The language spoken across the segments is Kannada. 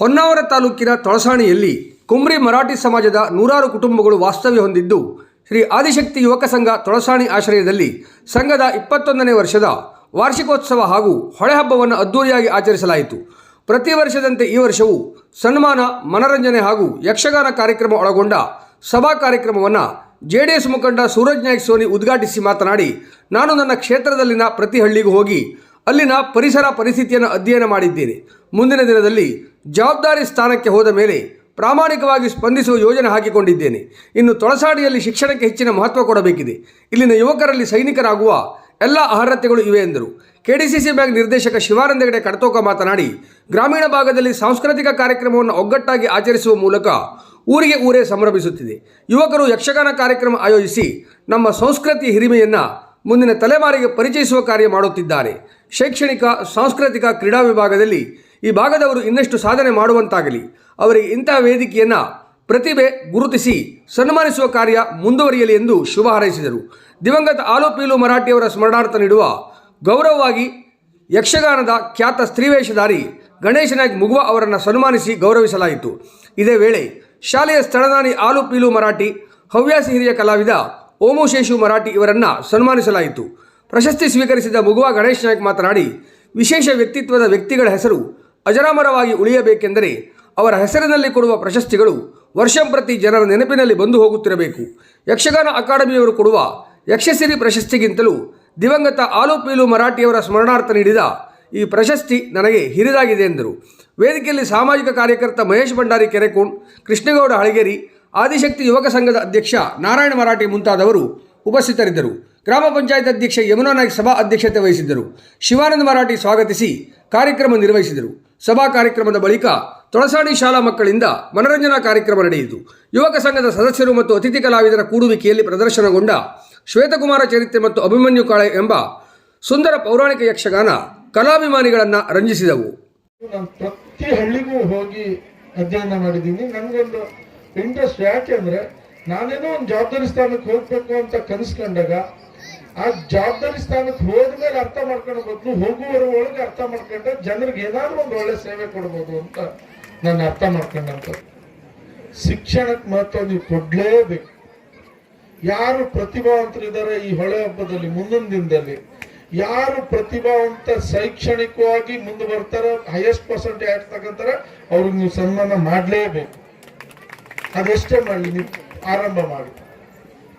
ಹೊನ್ನಾವರ ತಾಲೂಕಿನ ತೊಳಸಾಣಿಯಲ್ಲಿ ಕುಮ್ರಿ ಮರಾಠಿ ಸಮಾಜದ ನೂರಾರು ಕುಟುಂಬಗಳು ವಾಸ್ತವ್ಯ ಹೊಂದಿದ್ದು, ಶ್ರೀ ಆದಿಶಕ್ತಿ ಯುವಕ ಸಂಘ ತೊಳಸಾಣಿ ಆಶ್ರಯದಲ್ಲಿ ಸಂಘದ ಇಪ್ಪತ್ತೊಂದನೇ ವರ್ಷದ ವಾರ್ಷಿಕೋತ್ಸವ ಹಾಗೂ ಹೊಳೆಹಬ್ಬವನ್ನು ಅದ್ದೂರಿಯಾಗಿ ಆಚರಿಸಲಾಯಿತು. ಪ್ರತಿ ವರ್ಷದಂತೆ ಈ ವರ್ಷವೂ ಸನ್ಮಾನ, ಮನರಂಜನೆ ಹಾಗೂ ಯಕ್ಷಗಾನ ಕಾರ್ಯಕ್ರಮ ಒಳಗೊಂಡ ಸಭಾ ಕಾರ್ಯಕ್ರಮವನ್ನು ಜೆ ಡಿ ಎಸ್ ಮುಖಂಡ ಸೂರಜ್ ನಾಯ್ಕ್ ಸೋನಿ ಉದ್ಘಾಟಿಸಿ ಮಾತನಾಡಿ, ನಾನು ನನ್ನ ಕ್ಷೇತ್ರದಲ್ಲಿನ ಪ್ರತಿ ಹಳ್ಳಿಗೂ ಹೋಗಿ ಅಲ್ಲಿನ ಪರಿಸರ ಪರಿಸ್ಥಿತಿಯನ್ನು ಅಧ್ಯಯನ ಮಾಡಿದ್ದೇನೆ. ಮುಂದಿನ ದಿನದಲ್ಲಿ ಜವಾಬ್ದಾರಿ ಸ್ಥಾನಕ್ಕೆ ಹೋದ ಮೇಲೆ ಪ್ರಾಮಾಣಿಕವಾಗಿ ಸ್ಪಂದಿಸುವ ಯೋಜನೆ ಹಾಕಿಕೊಂಡಿದ್ದೇನೆ. ಇನ್ನು ತೊಳಸಾಡಿಯಲ್ಲಿ ಶಿಕ್ಷಣಕ್ಕೆ ಹೆಚ್ಚಿನ ಮಹತ್ವ ಕೊಡಬೇಕಿದೆ. ಇಲ್ಲಿನ ಯುವಕರಲ್ಲಿ ಸೈನಿಕರಾಗುವ ಎಲ್ಲ ಅರ್ಹತೆಗಳು ಇವೆ ಎಂದರು. ಕೆಡಿಸಿಸಿ ಬ್ಯಾಂಕ್ ನಿರ್ದೇಶಕ ಶಿವಾನಂದ ಹೆಗಡೆ ಕಡತೋಕ ಮಾತನಾಡಿ, ಗ್ರಾಮೀಣ ಭಾಗದಲ್ಲಿ ಸಾಂಸ್ಕೃತಿಕ ಕಾರ್ಯಕ್ರಮವನ್ನು ಒಗ್ಗಟ್ಟಾಗಿ ಆಚರಿಸುವ ಮೂಲಕ ಊರಿಗೆ ಊರೇ ಸಂಭ್ರಮಿಸುತ್ತಿದೆ. ಯುವಕರು ಯಕ್ಷಗಾನ ಕಾರ್ಯಕ್ರಮ ಆಯೋಜಿಸಿ ನಮ್ಮ ಸಂಸ್ಕೃತಿ ಹಿರಿಮೆಯನ್ನು ಮುಂದಿನ ತಲೆಮಾರಿಗೆ ಪರಿಚಯಿಸುವ ಕಾರ್ಯ ಮಾಡುತ್ತಿದ್ದಾರೆ. ಶೈಕ್ಷಣಿಕ, ಸಾಂಸ್ಕೃತಿಕ ಕ್ರೀಡಾ ವಿಭಾಗದಲ್ಲಿ ಈ ಭಾಗದವರು ಇನ್ನಷ್ಟು ಸಾಧನೆ ಮಾಡುವಂತಾಗಲಿ. ಅವರಿಗೆ ಇಂತಹ ವೇದಿಕೆಯನ್ನು ಪ್ರತಿಭೆ ಗುರುತಿಸಿ ಸನ್ಮಾನಿಸುವ ಕಾರ್ಯ ಮುಂದುವರಿಯಲಿ ಎಂದು ಶುಭ ಹಾರೈಸಿದರು. ದಿವಂಗತ ಆಲೋಪೀಲು ಮರಾಠಿಯವರ ಸ್ಮರಣಾರ್ಥ ನೀಡುವ ಗೌರವವಾಗಿ ಯಕ್ಷಗಾನದ ಖ್ಯಾತ ಸ್ತ್ರೀವೇಷಧಾರಿ ಗಣೇಶ ನಾಯ್ಕ್ ಮುಗುವ ಅವರನ್ನು ಸನ್ಮಾನಿಸಿ ಗೌರವಿಸಲಾಯಿತು. ಇದೇ ವೇಳೆ ಶಾಲೆಯ ಸ್ಥಳದಾನಿ ಆಲು ಪೀಲು ಮರಾಠಿ ಹವ್ಯಾಸಿ ಹಿರಿಯ ಕಲಾವಿದ ಓಮು ಶೇಷು ಮರಾಠಿ ಇವರನ್ನು ಸನ್ಮಾನಿಸಲಾಯಿತು. ಪ್ರಶಸ್ತಿ ಸ್ವೀಕರಿಸಿದ ಮುಗುವ ಗಣೇಶ್ ನಾಯ್ಕ್ ಮಾತನಾಡಿ, ವಿಶೇಷ ವ್ಯಕ್ತಿತ್ವದ ವ್ಯಕ್ತಿಗಳ ಹೆಸರು ಅಜರಾಮರವಾಗಿ ಉಳಿಯಬೇಕೆಂದರೆ ಅವರ ಹೆಸರಿನಲ್ಲಿ ಕೊಡುವ ಪ್ರಶಸ್ತಿಗಳು ವರ್ಷಂಪ್ರತಿ ಜನರ ನೆನಪಿನಲ್ಲಿ ಬಂದು ಹೋಗುತ್ತಿರಬೇಕು. ಯಕ್ಷಗಾನ ಅಕಾಡೆಮಿಯವರು ಕೊಡುವ ಯಕ್ಷಸಿರಿ ಪ್ರಶಸ್ತಿಗಿಂತಲೂ ದಿವಂಗತ ಆಲು ಪೀಲು ಮರಾಠಿಯವರ ಸ್ಮರಣಾರ್ಥ ನೀಡಿದ ಈ ಪ್ರಶಸ್ತಿ ನನಗೆ ಹಿರಿದಾಗಿದೆ ಎಂದರು. ವೇದಿಕೆಯಲ್ಲಿ ಸಾಮಾಜಿಕ ಕಾರ್ಯಕರ್ತ ಮಹೇಶ್ ಭಂಡಾರಿ ಕೆರೆಕೋಣ್ ಕೃಷ್ಣಗೌಡ ಹಳಗೇರಿ ಆದಿಶಕ್ತಿ ಯುವಕ ಸಂಘದ ಅಧ್ಯಕ್ಷ ನಾರಾಯಣ ಮರಾಠಿ ಮುಂತಾದವರು ಉಪಸ್ಥಿತರಿದ್ದರು. ಗ್ರಾಮ ಪಂಚಾಯತ್ ಅಧ್ಯಕ್ಷ ಯಮುನಾ ನಾಯ್ಕ್ ಸಭಾ ಅಧ್ಯಕ್ಷತೆ ವಹಿಸಿದ್ದರು. ಶಿವಾನಂದ ಮರಾಠಿ ಸ್ವಾಗತಿಸಿ ಕಾರ್ಯಕ್ರಮ ನಿರ್ವಹಿಸಿದರು. ಸಭಾ ಕಾರ್ಯಕ್ರಮದ ಬಳಿಕ ತೊಳಸಾಡಿ ಶಾಲಾ ಮಕ್ಕಳಿಂದ ಮನರಂಜನಾ ಕಾರ್ಯಕ್ರಮ ನಡೆಯಿತು. ಯುವಕ ಸಂಘದ ಸದಸ್ಯರು ಮತ್ತು ಅತಿಥಿ ಕಲಾವಿದರ ಕೂಡುವಿಕೆಯಲ್ಲಿ ಪ್ರದರ್ಶನಗೊಂಡ ಶ್ವೇತಕುಮಾರ ಚರಿತ್ರೆ ಮತ್ತು ಅಭಿಮನ್ಯು ಕಾಳೆ ಎಂಬ ಸುಂದರ ಪೌರಾಣಿಕ ಯಕ್ಷಗಾನ ಕಲಾಭಿಮಾನಿಗಳನ್ನು ರಂಜಿಸಿದವು. ಪ್ರತಿ ಹಳ್ಳಿಗೂ ಹೋಗಿ ಅಧ್ಯಯನ ಮಾಡಿದ್ದೀನಿ. ನನಗೊಂದು ಇಂಟ್ರೆಸ್ಟ್ ಯಾಕೆಂದ್ರೆ ನಾನೇನೋ ಒಂದು ಜವಾಬ್ದಾರಿ ಸ್ಥಾನಕ್ಕೆ ಹೋಗ್ಬೇಕು ಅಂತ ಕನಸ್ಕೊಂಡಾಗ, ಆ ಜವಾಬ್ದಾರಿ ಸ್ಥಾನಕ್ಕೆ ಹೋದ್ಮೇಲೆ ಅರ್ಥ ಮಾಡ್ಕೊಂಡು ಬದಲು ಹೋಗುವವರ ಒಳಗೆ ಅರ್ಥ ಮಾಡ್ಕೊಂಡ ಜನರಿಗೆ ಏನಾದರೂ ಒಂದು ಒಳ್ಳೆ ಸೇವೆ ಕೊಡ್ಬೋದು ಅಂತ ನಾನು ಅರ್ಥ ಮಾಡ್ಕೊಂಡಂತ ಶಿಕ್ಷಣಕ್ಕೆ ಮಹತ್ವ ನೀವು ಕೊಡ್ಲೇಬೇಕು. ಯಾರು ಪ್ರತಿಭಾವಂತರಿದ್ದಾರೆ ಈ ಹೊಳೆ ಹಬ್ಬದಲ್ಲಿ, ಮುಂದಿನ ದಿನದಲ್ಲಿ? ಯಾರು ಪ್ರತಿಭಾವಂತ ಶೈಕ್ಷಣಿಕವಾಗಿ ಮುಂದೆ ಬರ್ತಾರೋ ಹೈಯೆಸ್ಟ್ ಪರ್ಸೆಂಟೇಜ್ ತಗೊಂತಾರೆ ಅವ್ರಿಗೆ ನೀವು ಸನ್ಮಾನ ಮಾಡಲೇಬೇಕು. ಅದೆಷ್ಟೇ ಮಾಡಿ ನೀವು ಆರಂಭ ಮಾಡಿ.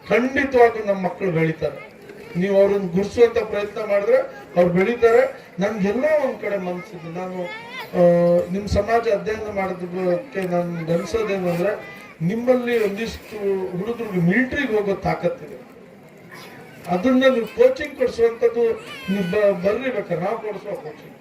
ಖಂಡಿತವಾಗಿ ನಮ್ಮ ಮಕ್ಕಳು ಬೆಳಿತಾರೆ. ನೀವು ಅವ್ರನ್ನ ಗುರ್ಸುವಂತ ಪ್ರಯತ್ನ ಮಾಡಿದ್ರೆ ಅವ್ರು ಬೆಳಿತಾರೆ. ನನ್ಗೆಲ್ಲೋ ಒಂದ್ ಕಡೆ ಮನ್ಸಿದೆ. ನಾನು ನಿಮ್ಮ ನಿಮ್ ಸಮಾಜ ಅಧ್ಯಯನ ಮಾಡೋದಕ್ಕೆ ನಾನು ಗಮನಿಸೋದೇನಂದ್ರೆ ನಿಮ್ಮಲ್ಲಿ ಒಂದಿಷ್ಟು ಹುಡುಗರಿಗೆ ಮಿಲಿಟ್ರಿಗೆ ಹೋಗೋ ತಾಕತ್ತಿದೆ ಅದನ್ನ ನೀವು ಕೋಚಿಂಗ್ ಕೊಡಿಸುವಂಥದ್ದು ನೀವು ಬರ್ರಿ ಬೇಕಾದ್ರೆ ನಾವು ಕೊಡಿಸುವ ಕೋಚಿಂಗ್